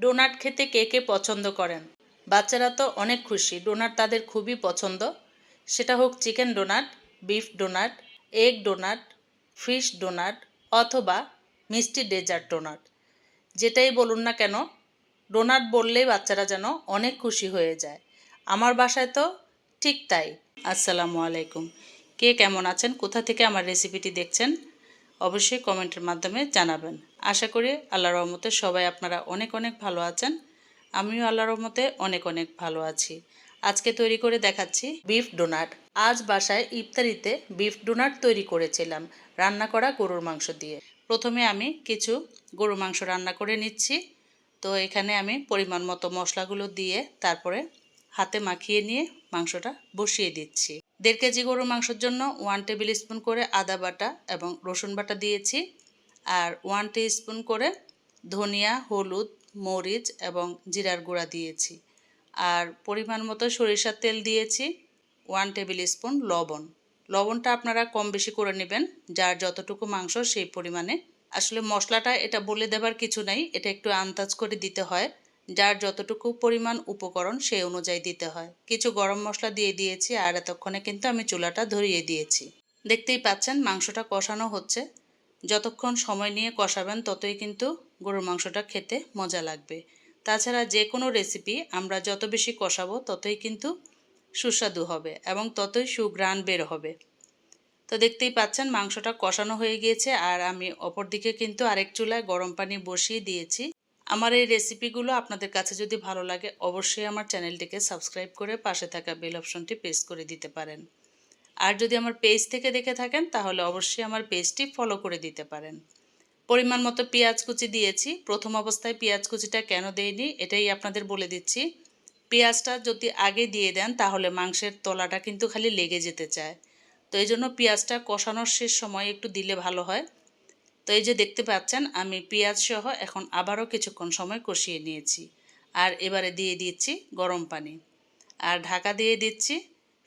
Donut খেতে কে কে পছন্দ করেন? বাচ্চারা তো অনেক খুশি। ডোনাট তাদের খুবই পছন্দ। সেটা হোক chicken donut, beef donut, egg donut, fish donut অথবা মিষ্টি ডেজার্ট ডোনাট। যেটাই বলুন না কেন, ডোনাট বললেই বাচ্চারা যেন অনেক খুশি হয়ে যায়। আমার বাসায় তো ঠিক তাই। আসসালামু আলাইকুম। কে কেমন আছেন? কোথা থেকে আমার রেসিপিটি দেখছেন? অবশ্যই কমেন্টের মাধ্যমে জানাবেন। আশা করি আল্লাহ রহমতে সবাই আপনারা অনেক অনেক ভালো আছেন। আমিও আল্লাহ রহমতে অনেক অনেক ভালো আছি। আজকে তৈরি করে দেখাচ্ছি বিফ ডোনাট। আজ বাসায় ইফতারিতে বিফ ডোনাট তৈরি করেছিলাম রান্না করা গরুর মাংস দিয়ে। প্রথমে আমি কিছু গরুর মাংস রান্না করে নিচ্ছি। তো এখানে আমি পরিমাণ মতো মশলাগুলো দিয়ে তারপরে হাতে মাখিয়ে নিয়ে মাংসটা বসিয়ে দিচ্ছি। দেড় কেজি গরুর মাংসের জন্য ওয়ান টেবিল স্পুন করে আদা বাটা এবং রসুন বাটা দিয়েছি। আর ওয়ান স্পুন করে ধনিয়া, হলুদ, মরিচ এবং জিরার গুঁড়া দিয়েছি। আর পরিমাণ মতো সরিষার তেল দিয়েছি ওয়ান টেবিল স্পুন লবণ। লবণটা আপনারা কম বেশি করে নেবেন, যার যতটুকু মাংস সেই পরিমাণে। আসলে মশলাটা এটা বলে দেবার কিছু নাই, এটা একটু আন্দাজ করে দিতে হয়। যার যতটুকু পরিমাণ উপকরণ সেই অনুযায়ী দিতে হয়। কিছু গরম মশলা দিয়ে দিয়েছি আর এতক্ষণে কিন্তু আমি চুলাটা ধরিয়ে দিয়েছি। দেখতেই পাচ্ছেন মাংসটা কষানো হচ্ছে। যতক্ষণ সময় নিয়ে কষাবেন ততই কিন্তু গরুর মাংসটা খেতে মজা লাগবে। তাছাড়া যে কোনো রেসিপি আমরা যত বেশি কষাবো ততই কিন্তু সুস্বাদু হবে এবং ততই সুঘ্রাণ বের হবে। তো দেখতেই পাচ্ছেন মাংসটা কষানো হয়ে গিয়েছে আর আমি অপর দিকে কিন্তু আরেক চুলায় গরম পানি বসিয়ে দিয়েছি। আমার এই রেসিপিগুলো আপনাদের কাছে যদি ভালো লাগে, অবশ্যই আমার চ্যানেলটিকে সাবস্ক্রাইব করে পাশে থাকা বেল অপশনটি প্রেস করে দিতে পারেন। আর যদি আমার পেজ থেকে দেখে থাকেন, তাহলে অবশ্যই আমার পেজটি ফলো করে দিতে পারেন। পরিমাণ মতো পেঁয়াজ কুচি দিয়েছি। প্রথম অবস্থায় পেঁয়াজ কুচিটা কেন দেয়নি এটাই আপনাদের বলে দিচ্ছি। পেঁয়াজটা যদি আগে দিয়ে দেন, তাহলে মাংসের তলাটা কিন্তু খালি লেগে যেতে চায়। তো এই জন্য পেঁয়াজটা কষানোর শেষ সময় একটু দিলে ভালো হয়। তো এই যে দেখতে পাচ্ছেন, আমি পেঁয়াজ সহ এখন আবারও কিছুক্ষণ সময় কষিয়ে নিয়েছি। আর এবারে দিয়ে দিচ্ছি গরম পানি। আর ঢাকা দিয়ে দিচ্ছি,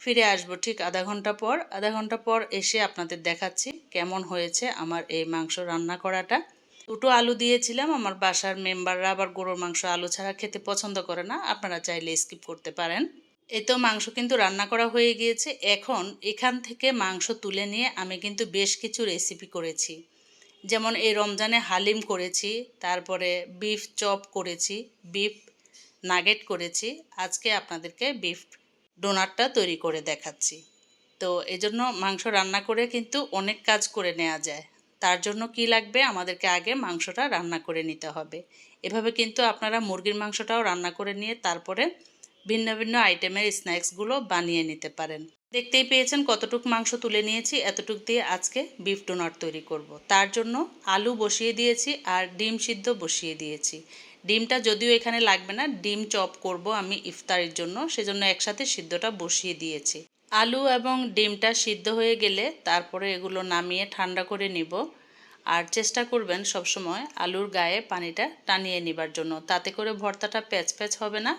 ফিরে আসব ঠিক আধা ঘণ্টা পর। আধা ঘণ্টা পর এসে আপনাদের দেখাচ্ছি কেমন হয়েছে আমার এই মাংস রান্না করাটা। দুটো আলু দিয়েছিলাম, আমার বাসার মেম্বাররা আবার গরুর মাংস আলু ছাড়া খেতে পছন্দ করে না, আপনারা চাইলে স্কিপ করতে পারেন। এই তো মাংস কিন্তু রান্না করা হয়ে গিয়েছে। এখন এখান থেকে মাংস তুলে নিয়ে আমি কিন্তু বেশ কিছু রেসিপি করেছি। যেমন এই রমজানে হালিম করেছি, তারপরে বিফ চপ করেছি বিফ নাগেট করেছি, আজকে আপনাদেরকে বিফ ডোনারটা তৈরি করে দেখাচ্ছি। তো এজন্য মাংস রান্না করে কিন্তু অনেক কাজ করে নেওয়া যায়। তার জন্য কি লাগবে? আমাদেরকে আগে মাংসটা রান্না করে নিতে হবে। এভাবে কিন্তু আপনারা মুরগির মাংসটাও রান্না করে নিয়ে তারপরে ভিন্ন ভিন্ন আইটেমের স্ন্যাক্সগুলো বানিয়ে নিতে পারেন। দেখতেই পেয়েছেন কতটুক মাংস তুলে নিয়েছি, এতটুক দিয়ে আজকে বিফ ডোনাট তৈরি করব। তার জন্য আলু বসিয়ে দিয়েছি আর ডিম সিদ্ধ বসিয়ে দিয়েছি। ডিমটা যদিও এখানে লাগবে না, ডিম চপ করব আমি ইফতারির জন্য, সেজন্য একসাথে সিদ্ধটা বসিয়ে দিয়েছি। আলু এবং ডিমটা সিদ্ধ হয়ে গেলে তারপরে এগুলো নামিয়ে ঠান্ডা করে নিব। আর চেষ্টা করবেন সবসময় আলুর গায়ে পানিটা টানিয়ে নেবার জন্য, তাতে করে ভর্তাটা প্যাচ প্যাচ হবে না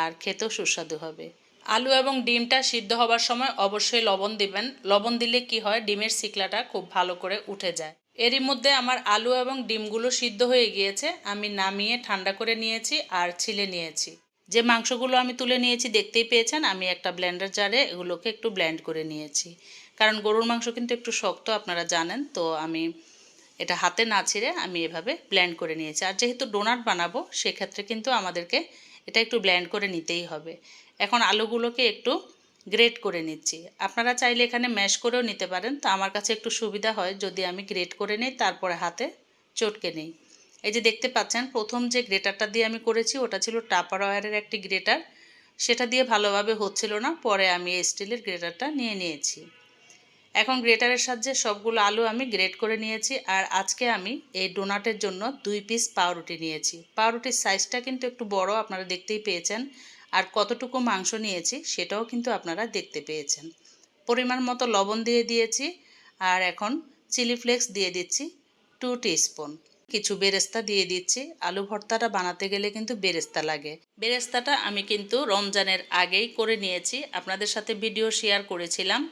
আর খেতেও সুস্বাদু হবে। আলু এবং ডিমটা সিদ্ধ হবার সময় অবশ্যই লবণ দিবেন। লবণ দিলে কি হয়? ডিমের শিকলাটা খুব ভালো করে উঠে যায়। এরই মধ্যে আমার আলু এবং ডিমগুলো সিদ্ধ হয়ে গিয়েছে। আমি নামিয়ে ঠান্ডা করে নিয়েছি আর ছিলে নিয়েছি। যে মাংসগুলো আমি তুলে নিয়েছি দেখতেই পেয়েছেন, আমি একটা ব্লেন্ডার জারে এগুলোকে একটু ব্লেন্ড করে নিয়েছি। কারণ গরুর মাংস কিন্তু একটু শক্ত, আপনারা জানেন, তো আমি এটা হাতে না ছিঁড়ে আমি এভাবে ব্লেন্ড করে নিয়েছি। আর যেহেতু ডোনাট বানাবো, সেক্ষেত্রে কিন্তু আমাদেরকে এটা একটু ব্লেন্ড করে নিতেই হবে। এখন আলুগুলোকে একটু গ্রেট করে নিচ্ছি। আপনারা চাইলে এখানে ম্যাশ করেও নিতে পারেন, তো আমার কাছে একটু সুবিধা হয় যদি আমি গ্রেট করে নিই, তারপরে হাতে চটকে নিই। এই যে দেখতে পাচ্ছেন, প্রথম যে গ্রেটারটা দিয়ে আমি করেছি, ওটা ছিল টাপার ওয়ারের একটি গ্রেটার সেটা দিয়ে ভালোভাবে হচ্ছিল না, পরে আমি স্টিলের গ্রেটারটা নিয়ে নিয়েছি। এখন গ্রেটারের সাহায্যে সবগুলো আলু আমি গ্রেট করে নিয়েছি, আর আজকে আমি এই ডোনাটের জন্য দুই পিস পাউরুটি নিয়েছি। পাউরুটির সাইজটা কিন্তু একটু বড়, আপনারা দেখতেই পেয়েছেন। আর কতটুকু মাংস নিয়েছি সেটাও কিন্তু আপনারা দেখতে পেয়েছেন। পরিমাণ মতো লবণ দিয়ে দিয়েছি আর এখন চিলি ফ্লেক্স দিয়ে দিচ্ছি টু স্পুন কিছু বেরেস্তা দিয়ে দিচ্ছি। আলু ভর্তাটা বানাতে গেলে কিন্তু বেরেস্তা লাগে। বেরেস্তাটা আমি কিন্তু রমজানের আগেই করে নিয়েছি। আপনাদের সাথে ভিডিও শেয়ার করেছিলাম।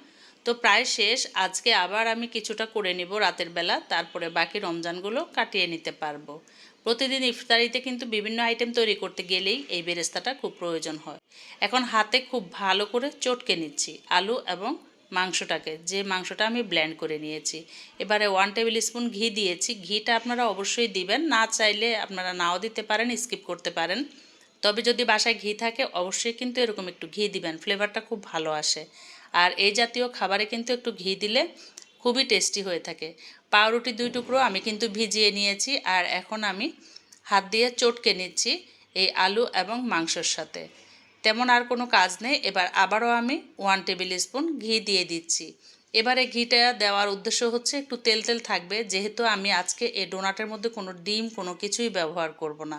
তো প্রায় শেষ। আজকে আবার আমি কিছুটা করে নিব রাতের বেলা। তারপরে বাকি রমজানগুলো কাটিয়ে নিতে পারব। প্রতিদিন ইফতারিতে কিন্তু বিভিন্ন আইটেম তৈরি করতে গেলেই এই বেরেস্তাটা খুব প্রয়োজন হয়। এখন হাতে খুব ভালো করে চটকে নিচ্ছি আলু এবং মাংসটাকে। যে মাংসটা আমি ব্ল্যান্ড করে নিয়েছি। এবারে ওয়ান টেবিল স্পুন ঘি দিয়েছি। ঘিটা আপনারা অবশ্যই দিবেন। না চাইলে আপনারা নাও দিতে পারেন স্কিপ করতে পারেন। তবে যদি বাসায় ঘি থাকে, অবশ্যই কিন্তু এরকম একটু ঘি দিবেন। ফ্লেভারটা খুব ভালো আসে। আর এই জাতীয় খাবারে কিন্তু একটু ঘি দিলে খুবই টেস্টি হয়ে থাকে। পাউরুটি দুই টুকরো আমি কিন্তু ভিজিয়ে নিয়েছি আর এখন আমি হাত দিয়ে চটকে নিচ্ছি এই আলু এবং মাংসর সাথে। তেমন আর কোনো কাজ নেই, এবার আবারও আমি ওয়ান টেবিল স্পুন ঘি দিয়ে দিচ্ছি। এবারে ঘিটা দেওয়ার উদ্দেশ্য হচ্ছে একটু তেল তেল থাকবে, যেহেতু আমি আজকে এই ডোনাটের মধ্যে কোনো ডিম, কোনো কিছুই ব্যবহার করব না।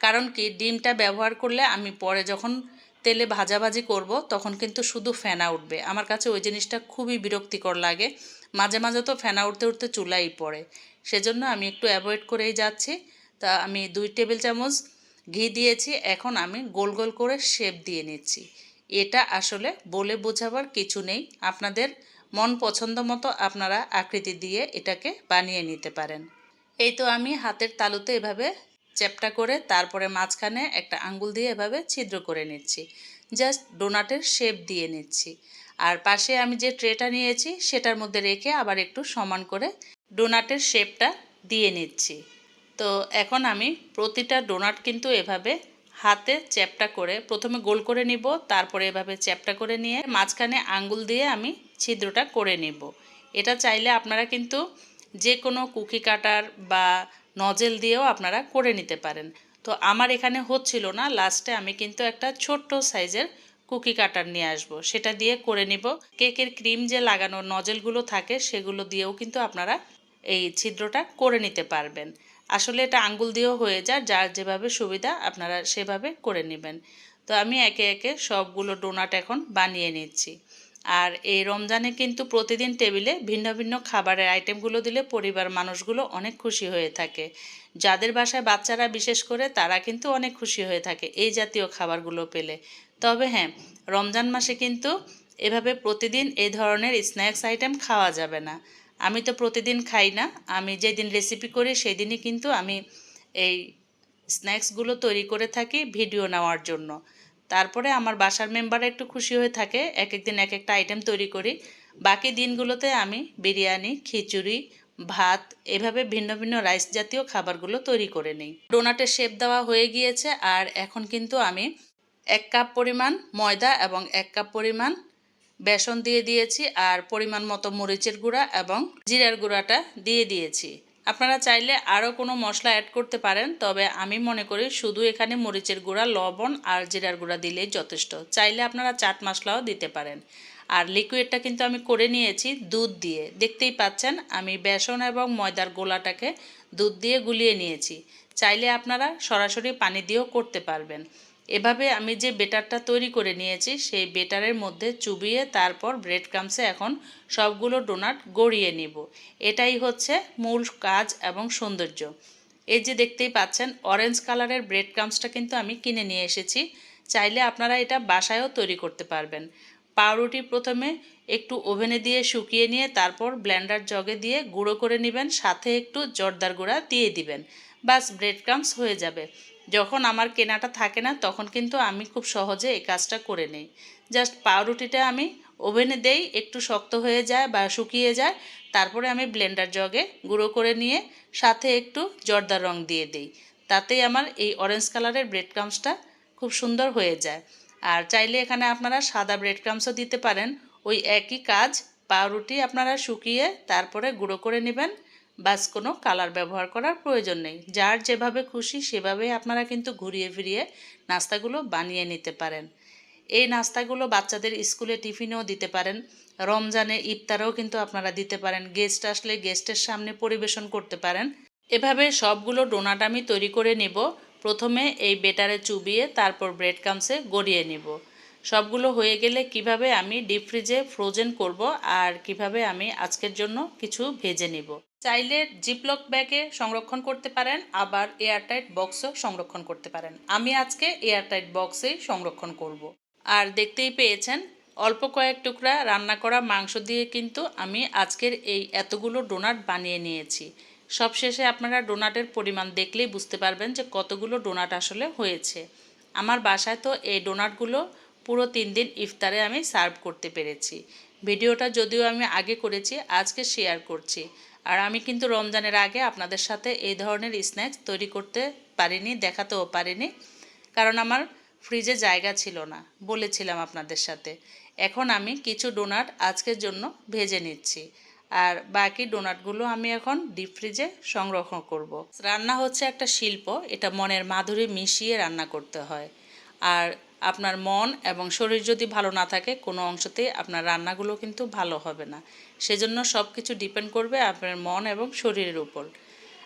কারণ কি, ডিমটা ব্যবহার করলে আমি পরে যখন তেলে ভাজাভাজি করব, তখন কিন্তু শুধু ফেনা উঠবে। আমার কাছে ওই জিনিসটা খুবই বিরক্তিকর লাগে। মাঝে মাঝে তো ফেনা উঠতে উঠতে চুলাই পড়ে। সেজন্য আমি একটু অ্যাভয়েড করেই যাচ্ছি। তা আমি দুই টেবিল চামচ ঘি দিয়েছি, এখন আমি গোল গোল করে শেপ দিয়ে নিচ্ছি। এটা আসলে বলে বোঝাবার কিছু নেই। আপনাদের মন পছন্দ মতো আপনারা আকৃতি দিয়ে এটাকে বানিয়ে নিতে পারেন। এই তো আমি হাতের তালুতে এভাবে চ্যাপটা করে তারপরে মাঝখানে একটা আঙ্গুল দিয়ে এভাবে ছিদ্র করে নিচ্ছি। জাস্ট ডোনাটের শেপ দিয়ে নিচ্ছি। আর পাশে আমি যে ট্রেটা নিয়েছি সেটার মধ্যে রেখে আবার একটু সমান করে ডোনাটের শেপটা দিয়ে নিচ্ছি। তো এখন আমি প্রতিটা ডোনাট কিন্তু এভাবে হাতে চ্যাপটা করে প্রথমে গোল করে নিব, তারপরে এভাবে চ্যাপটা করে নিয়ে মাঝখানে আঙ্গুল দিয়ে আমি ছিদ্রটা করে নিব। এটা চাইলে আপনারা কিন্তু যে কোনো কুকি কাটার বা নজেল দিয়েও আপনারা করে নিতে পারেন। তো আমার এখানে হচ্ছিল না, লাস্টে আমি কিন্তু একটা ছোট্ট সাইজের কুকি কাটার নিয়ে আসব। সেটা দিয়ে করে নিব। কেকের ক্রিম যে লাগানো নজেলগুলো থাকে, সেগুলো দিয়েও কিন্তু আপনারা এই ছিদ্রটা করে নিতে পারবেন। আসলে এটা আঙ্গুল দিয়েও হয়ে যায়, যার যেভাবে সুবিধা আপনারা সেভাবে করে নেবেন। তো আমি একে একে সবগুলো ডোনাট এখন বানিয়ে নিচ্ছি। আর এই রমজানে কিন্তু প্রতিদিন টেবিলে ভিন্ন ভিন্ন খাবারের আইটেমগুলো দিলে পরিবার মানুষগুলো অনেক খুশি হয়ে থাকে। যাদের বাসায় বাচ্চারা বিশেষ করে তারা কিন্তু অনেক খুশি হয়ে থাকে এই জাতীয় খাবারগুলো পেলে। তবে হ্যাঁ রমজান মাসে কিন্তু এভাবে প্রতিদিন এই ধরনের স্ন্যাক্স আইটেম খাওয়া যাবে না। আমি তো প্রতিদিন খাই না, আমি যেদিন রেসিপি করি সেই দিনই কিন্তু আমি এই স্ন্যাক্সগুলো তৈরি করে থাকি ভিডিও নেওয়ার জন্য। তারপরে আমার বাসার মেম্বাররা একটু খুশি হয়ে থাকে এক একদিন এক একটা আইটেম তৈরি করি। বাকি দিনগুলোতে আমি বিরিয়ানি, খিচুড়ি, ভাত, এভাবে ভিন্ন ভিন্ন রাইস জাতীয় খাবারগুলো তৈরি করে নিই। ডোনাটের শেপ দেওয়া হয়ে গিয়েছে আর এখন কিন্তু আমি এক কাপ পরিমাণ ময়দা এবং এক কাপ পরিমাণ বেসন দিয়ে দিয়েছি আর পরিমাণ মতো মরিচের গুঁড়া এবং জিরার গুঁড়াটা দিয়ে দিয়েছি। আপনারা চাইলে আরও কোনো মশলা অ্যাড করতে পারেন, তবে আমি মনে করি শুধু এখানে মরিচের গুঁড়া, লবণ আর জিরার গুঁড়া দিলেই যথেষ্ট। চাইলে আপনারা চাট মশলাও দিতে পারেন। আর লিকুইডটা কিন্তু আমি করে নিয়েছি দুধ দিয়ে। দেখতেই পাচ্ছেন, আমি বেসন এবং ময়দার গোলাটাকে দুধ দিয়ে গুলিয়ে নিয়েছি। চাইলে আপনারা সরাসরি পানি দিয়েও করতে পারবেন। এভাবে আমি যে বেটারটা তৈরি করে নিয়েছি, সেই বেটারের মধ্যে চুবিয়ে তারপর ব্রেড ক্রামসে এখন সবগুলো ডোনাট গড়িয়ে নিব। এটাই হচ্ছে মূল কাজ এবং সৌন্দর্য। এই যে দেখতেই পাচ্ছেন অরেঞ্জ কালারের ব্রেড ক্রামসটা কিন্তু আমি কিনে নিয়ে এসেছি। চাইলে আপনারা এটা বাসায়ও তৈরি করতে পারবেন। পাউরুটি প্রথমে একটু ওভেনে দিয়ে শুকিয়ে নিয়ে তারপর ব্লেন্ডার জগে দিয়ে গুঁড়ো করে নেবেন, সাথে একটু জর্দার গুঁড়া দিয়ে দিবেন। বাস ব্রেড ক্রামস হয়ে যাবে। যখন আমার কেনাটা থাকে না, তখন কিন্তু আমি খুব সহজে এই কাজটা করে নিই। জাস্ট পাউরুটিটা আমি ওভেনে দেই, একটু শক্ত হয়ে যায় বা শুকিয়ে যায়, তারপরে আমি ব্লেন্ডার জগে গুঁড়ো করে নিয়ে সাথে একটু জর্দার রং দিয়ে দিই। তাতেই আমার এই অরেঞ্জ কালারের ব্রেড ক্রামসটা খুব সুন্দর হয়ে যায়। আর চাইলে এখানে আপনারা সাদা ব্রেড ক্রামসও দিতে পারেন। ওই একই কাজ, পাউরুটি আপনারা শুকিয়ে তারপরে গুঁড়ো করে নেবেন। বাস কোনো কালার ব্যবহার করার প্রয়োজন নেই। যার যেভাবে খুশি সেভাবে আপনারা কিন্তু ঘুরিয়ে ফিরিয়ে নাস্তাগুলো বানিয়ে নিতে পারেন। এই নাস্তাগুলো বাচ্চাদের স্কুলে টিফিনেও দিতে পারেন। রমজানে ইফতারেও কিন্তু আপনারা দিতে পারেন। গেস্ট আসলে গেস্টের সামনে পরিবেশন করতে পারেন। এভাবে সবগুলো ডোনাট আমি তৈরি করে নেব। প্রথমে এই বেটারে চুবিয়ে তারপর ব্রেড কামসে গড়িয়ে নেব। সবগুলো হয়ে গেলে কীভাবে আমি ডিপ ফ্রিজে ফ্রোজেন করব আর কীভাবে আমি আজকের জন্য কিছু ভেজে নিব। চাইলে জিপলক ব্যাগে সংরক্ষণ করতে পারেন, আবার এয়ারটাইট বক্সও সংরক্ষণ করতে পারেন। আমি আজকে এয়ারটাইট বক্সেই সংরক্ষণ করব। আর দেখতেই পেয়েছেন, অল্প কয়েক টুকরা রান্না করা মাংস দিয়ে কিন্তু আমি আজকের এই এতগুলো ডোনাট বানিয়ে নিয়েছি। সবশেষে আপনারা ডোনাটের পরিমাণ দেখলেই বুঝতে পারবেন যে কতগুলো ডোনাট আসলে হয়েছে। আমার বাসায় তো এই ডোনাটগুলো পুরো তিন দিন ইফতারে আমি সার্ভ করতে পেরেছি। ভিডিওটা যদিও আমি আগে করেছি, আজকে শেয়ার করছি। আর আমি কিন্তু রমজানের আগে আপনাদের সাথে এই ধরনের স্ন্যাক্স তৈরি করতে পারিনি, দেখাতেও পারিনি। কারণ আমার ফ্রিজে জায়গা ছিল না, বলেছিলাম আপনাদের সাথে। এখন আমি কিছু ডোনাট আজকের জন্য ভেজে নিচ্ছি। আর বাকি ডোনাটগুলো আমি এখন ডিপ ফ্রিজে সংরক্ষণ করব। রান্না হচ্ছে একটা শিল্প, এটা মনের মাধুরী মিশিয়ে রান্না করতে হয়। আর আপনার মন এবং শরীর যদি ভালো না থাকে, কোনো অংশতেই আপনার রান্নাগুলো কিন্তু ভালো হবে না। সেজন্য সব কিছু ডিপেন্ড করবে আপনার মন এবং শরীরের উপর।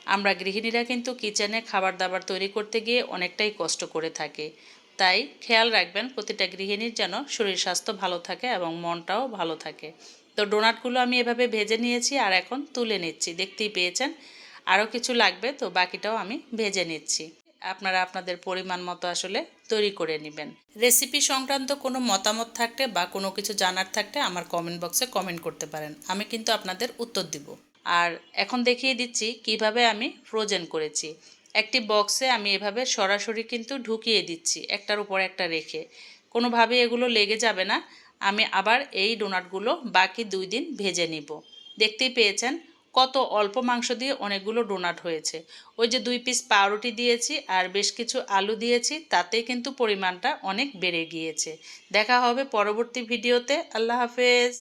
আমরা গৃহিণীরা কিন্তু কিচেনে খাবার দাবার তৈরি করতে গিয়ে অনেকটাই কষ্ট করে থাকি। তাই খেয়াল রাখবেন, প্রতিটা গৃহিণীর যেন শরীর স্বাস্থ্য ভালো থাকে এবং মনটাও ভালো থাকে। তো ডোনাটগুলো আমি এভাবে ভেজে নিয়েছি আর এখন তুলে নিচ্ছি। দেখতেই পেয়েছেন, আরও কিছু লাগবে, তো বাকিটাও আমি ভেজে নিচ্ছি। আপনারা আপনাদের পরিমাণ মতো আসলে তৈরি করে নেবেন। রেসিপি সংক্রান্ত কোনো মতামত থাকতে বা কোনো কিছু জানার থাকতে আমার কমেন্ট বক্সে কমেন্ট করতে পারেন। আমি কিন্তু আপনাদের উত্তর দিব। আর এখন দেখিয়ে দিচ্ছি কীভাবে আমি ফ্রোজেন করেছি। একটি বক্সে আমি এভাবে সরাসরি কিন্তু ঢুকিয়ে দিচ্ছি, একটার উপর একটা রেখে। কোনোভাবে এগুলো লেগে যাবে না। আমি আবার এই ডোনাটগুলো বাকি দুই দিন ভেজে নিব। দেখতেই পেয়েছেন কত অল্প মাংস দিয়ে অনেকগুলো ডোনাট হয়েছে। ওই যে দুই পিস পাউরুটি দিয়েছি আর বেশ কিছু আলু দিয়েছি, তাতে কিন্তু পরিমাণটা অনেক বেড়ে গিয়েছে। দেখা হবে পরবর্তী ভিডিওতে। আল্লাহ হাফেজ।